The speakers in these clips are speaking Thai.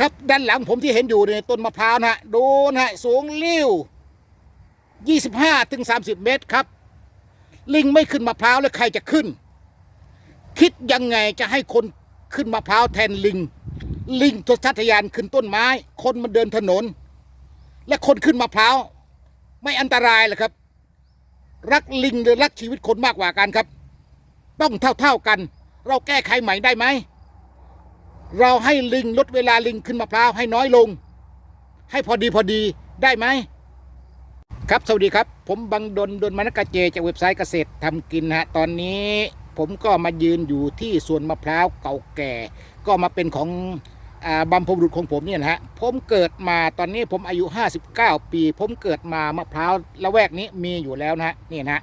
ครับด้านหลังผมที่เห็นอยู่เนี่ยต้นมะพร้าวนะฮะดูนะฮะสูงลิ้ว25ถึง30 เมตรครับ ลิงไม่ขึ้นมะพร้าวแล้วใครจะขึ้น คิดยังไงจะให้คนขึ้นมะพร้าวแทนลิง ลิงทชัทยานขึ้นต้นไม้ คนมันเดินถนน และคนขึ้นมะพร้าวไม่อันตรายหรอครับ รักลิงหรือรักชีวิตคนมากกว่ากันครับ ต้องเท่าๆกัน เราแก้ไขใหม่ได้ไหม เราให้ลิงลดเวลาลิงขึ้นมะพร้าวให้น้อยลง ให้พอดีพอดีได้ไหมครับสวัสดีครับ ผมบังดนดนมนกาเจจากเว็บไซต์เกษตรทำกินฮะตอนนี้ผมก็มายืนอยู่ที่สวนมะพร้าวเก่าแก่ ก็มาเป็นของอบัมพบุรุษของผมเนี่ยนะฮะผมเกิดมาตอนนี้ผมอายุ 59 ปี ผมเกิดมามะพร้าวละแวกนี้มีอยู่แล้วนะฮะนี่นะฮะ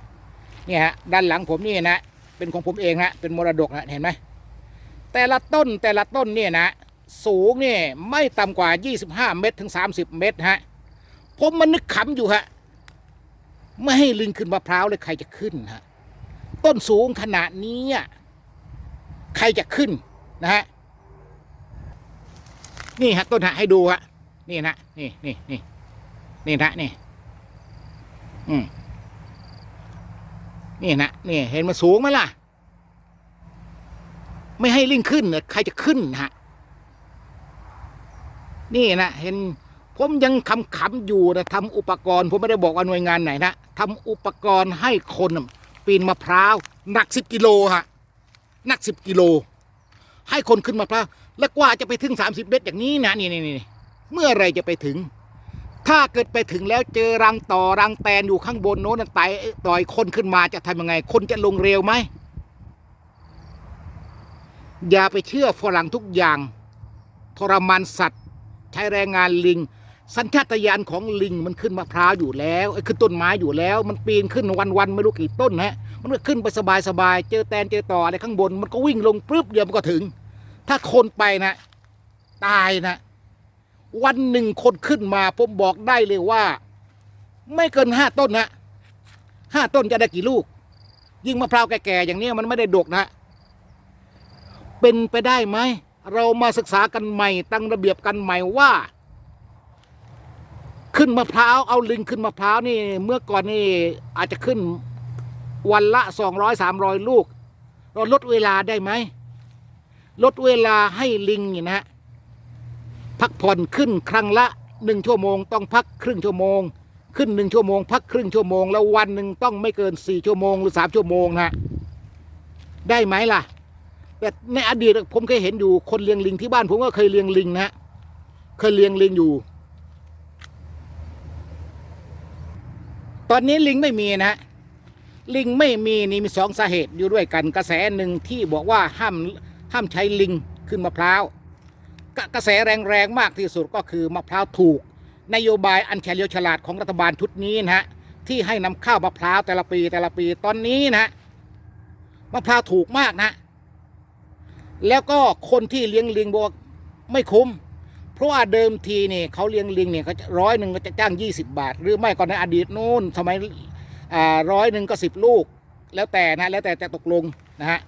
นี่ฮะด้านหลังผมนี่นะเป็นของผมเองฮะเป็นมรดกนะเห็นไหม แต่ละต้นแต่ละต้นเนี่ยนะสูงเนี่ยไม่ต่ำกว่า 25 เมตรถึง 30 เมตรฮะผมมันนึกขำอยู่ฮะไม่ให้ลิงขึ้นมะพร้าวเลยใครจะขึ้นฮะต้นสูงขนาดนี้ใครจะขึ้นนะฮะนี่ฮะต้นฮะให้ดูฮะนี่นะนี่นี่นี่นี่นะนี่อืมนี่นะนี่เห็นมันสูงไหมล่ะ ไม่ให้ลิงขึ้นเนี่ยใครจะขึ้นฮะ นี่นะเห็น ผมยังคำขำอยู่นะทำอุปกรณ์ผมไม่ได้บอกว่าหน่วยงานไหนนะทำอุปกรณ์ให้คนปีนมะพร้าวหนักสิบกิโลฮะหนักสิบกิโล ให้คนขึ้นมะพร้าวแล้วกว่าจะไปถึงสามสิบเมตรอย่างนี้นะนี่นี่นี่เมื่อไรจะไปถึง ถ้าเกิดไปถึงแล้วเจอรังต่อรังแตนอยู่ข้างบนโน้นไต่ต่อยคนขึ้นมาจะทำยังไง คนจะลงเร็วไหม อย่าไปเชื่อฝรั่งทุกอย่าง ทรมานสัตว์ ใช้แรงงานลิง สัญชาตญาณของลิงมันขึ้นมะพร้าวอยู่แล้วไอ้ขึ้นต้นไม้อยู่แล้ว มันปีนขึ้นวันๆไม่รู้กี่ต้นฮะมันก็ขึ้นไปสบายสบายๆเจอแตนเจอต่ออะไรข้างบน มันก็วิ่งลงปุ๊บเดียวมันก็ถึง ถ้าคนไปนะ ตายนะ วันหนึ่งคนขึ้นมาผมบอกได้เลยว่า ไม่เกินห้าต้นนะห้าต้นจะได้กี่ลูก ยิ่งมะพร้าวแก่ๆอย่างนี้มันไม่ได้ดกนะ เป็นไปได้ไหม เรามาศึกษากันใหม่ ตั้งระเบียบกันใหม่ว่า ขึ้นมะพร้าวเอาลิงขึ้นมะพร้าวนี่เมื่อก่อนนี่อาจจะขึ้นวันละสองร้อยสามร้อยลูก เราลดเวลาได้ไหม ลดเวลาให้ลิงนี่นะฮะพักผ่อนขึ้นครั้งละหนึ่งชั่วโมง ต้องพักครึ่งชั่วโมง ขึ้นหนึ่งชั่วโมง พักครึ่งชั่วโมง แล้ววันหนึ่งต้องไม่เกินสี่ชั่วโมงหรือสามชั่วโมงนะฮะได้ไหมล่ะ แต่ในอดีตผมเคยเห็นอยู่คนเลี้ยงลิงที่บ้านผมก็เคยเลี้ยงลิงนะฮะเคยเลี้ยงลิงอยู่ ตอนนี้ลิงไม่มีนะ ลิงไม่มีนี่มีสองสาเหตุอยู่ด้วยกันกระแสหนึ่งที่บอกว่าห้ามห้ามใช้ลิงขึ้นมะพร้าวกระกระแสแรงๆมากที่สุดก็คือมะพร้าวถูก นโยบายอันเฉลียวฉลาดของรัฐบาลชุดนี้นะฮะที่ให้นำข้าวมะพร้าวแต่ละปีแต่ละปีตอนนี้นะมะพร้าวถูกมากนะ แล้วก็คนที่เลี้ยงลิงบอกว่าไม่คุ้ม เพราะว่าเดิมทีนี่เขาเลี้ยงลิงเนี่ยเขาจะร้อยหนึ่งก็จะจ้าง 20 บาท หรือไม่ก็ในอดีตนู้นสมัยอ่าร้อยหนึ่งก็สิบลูก แล้วแต่นะแล้วแต่จะตกลงนะฮะ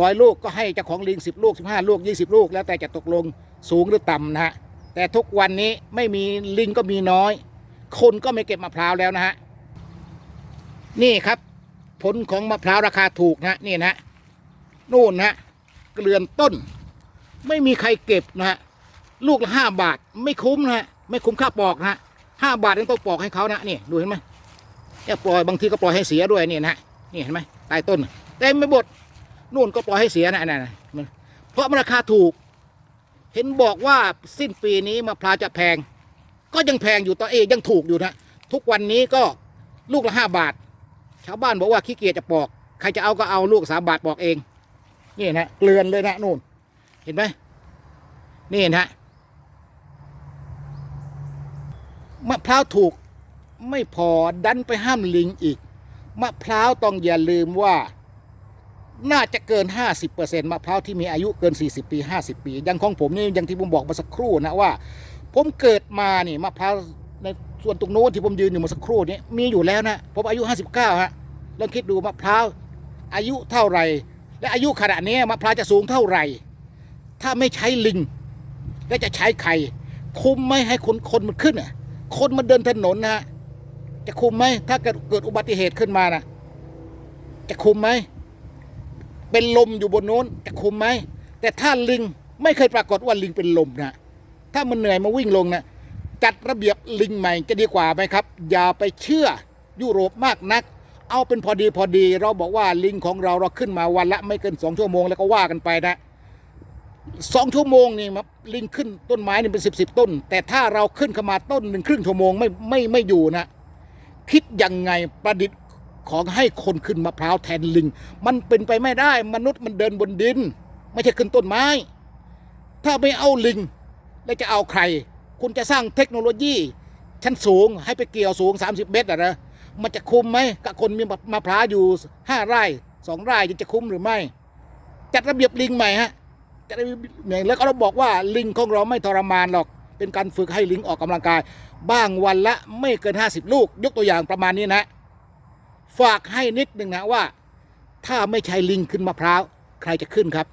ร้อยลูกก็ให้เจ้าของลิงสิบลูกสิบห้าลูกยี่สิบลูก แล้วแต่จะตกลงสูงหรือต่ำนะฮะแต่ทุกวันนี้ไม่มีลิงก็มีน้อย คนก็ไม่เก็บมะพร้าวแล้วนะฮะนี่ครับ ผลของมะพร้าวราคาถูกนะนี่นะฮะนู่นนะฮะ เกลือนต้น ไม่มีใครเก็บนะฮะลูกละห้าบาทไม่คุ้มนะฮะไม่คุ้มค่าปอกนะฮะห้าบาทยังต้องปอกให้เขานะนี่ดูเห็นไหมเนี่ยปล่อยบางทีก็ปล่อยให้เสียด้วยนี่นะฮะนี่เห็นไหมใต้ต้นเต็มไม่หมดนู่นก็ปล่อยให้เสียนะนั่นะเพราะราคาถูก เห็นบอกว่าสิ้นปีนี้มะพร้าวจะแพง ก็ยังแพงอยู่ต่อเองยังถูกอยู่นะทุกวันนี้ก็ลูกละห้าบาท ชาวบ้านบอกว่าขี้เกียจจะปอก ใครจะเอาก็เอาลูกสามบาทปอกเอง นี่นะเกลือนเลยนะนู่น เห็นไหมนี่นะมะพร้าวถูกไม่พอดันไปห้ามลิงอีก มะพร้าวต้องอย่าลืมว่า น่าจะเกิน 50%มะพร้าวที่มีอายุเกิน 40 ปี 50 ปีอย่างของผมนี่อย่างที่ผมบอกมาสักครู่นะว่า ผมเกิดมานี่มะพร้าวในส่วนตรงโน้นที่ผมยืนอยู่มาสักครู่นี้มีอยู่แล้วนะผมอายุ 59ฮะลองคิดดูมะพร้าวอายุเท่าไหร่ และอายุขนาดนี้มะพร้าวจะสูงเท่าไหร่ ถ้าไม่ใช้ลิง แล้วจะใช้ใครคุมไม่ให้คนคนมันขึ้นอะคนมันเดินถนนนะฮะจะคุมไหมถ้าเกิดเกิดอุบัติเหตุขึ้นมานะจะคุมไหมเป็นลมอยู่บนโน้นจะคุมไหมแต่ถ้าลิงไม่เคยปรากฏว่าลิงเป็นลมนะถ้ามันเหนื่อยมาวิ่งลงนะจัดระเบียบลิงใหม่จะดีกว่าไหมครับ อย่าไปเชื่อยุโรปมากนัก เอาเป็นพอดีพอดี เราบอกว่าลิงของเราเราขึ้นมาวันละไม่เกินสองชั่วโมงแล้วก็ว่ากันไปนะสองชั่วโมงนี่มาลิงขึ้นต้นไม้นี่เป็นสิบสิบต้น แต่ถ้าเราขึ้นเข้ามาต้นหนึ่งครึ่งชั่วโมงไม่ไม่ไม่อยู่นะ คิดยังไงประดิษฐ์ของให้คนขึ้นมะพร้าวแทนลิง มันเป็นไปไม่ได้มนุษย์มันเดินบนดิน ไม่ใช่ขึ้นต้นไม้ ถ้าไม่เอาลิง แล้วจะเอาใคร คุณจะสร้างเทคโนโลยี ชั้นสูงให้ไปเกี่ยวสูง 30 เมตรอะนะ มันจะคุ้มไหมกับคนมีมะพร้าวอยู่ห้าไร่สองไร่จะคุ้มหรือไม่ จัดระเบียบลิงใหม่ฮะจัดระได้อย่างแล้วก็เราบอกว่าลิงของเราไม่ทรมานหรอก เป็นการฝึกให้ลิงออกกำลังกาย บ้างวันละไม่เกิน 50 ลูก ยกตัวอย่างประมาณนี้นะ ฝากให้นิดหนึ่งนะว่า ถ้าไม่ใช่ลิงขึ้นมะพร้าว ใครจะขึ้นครับ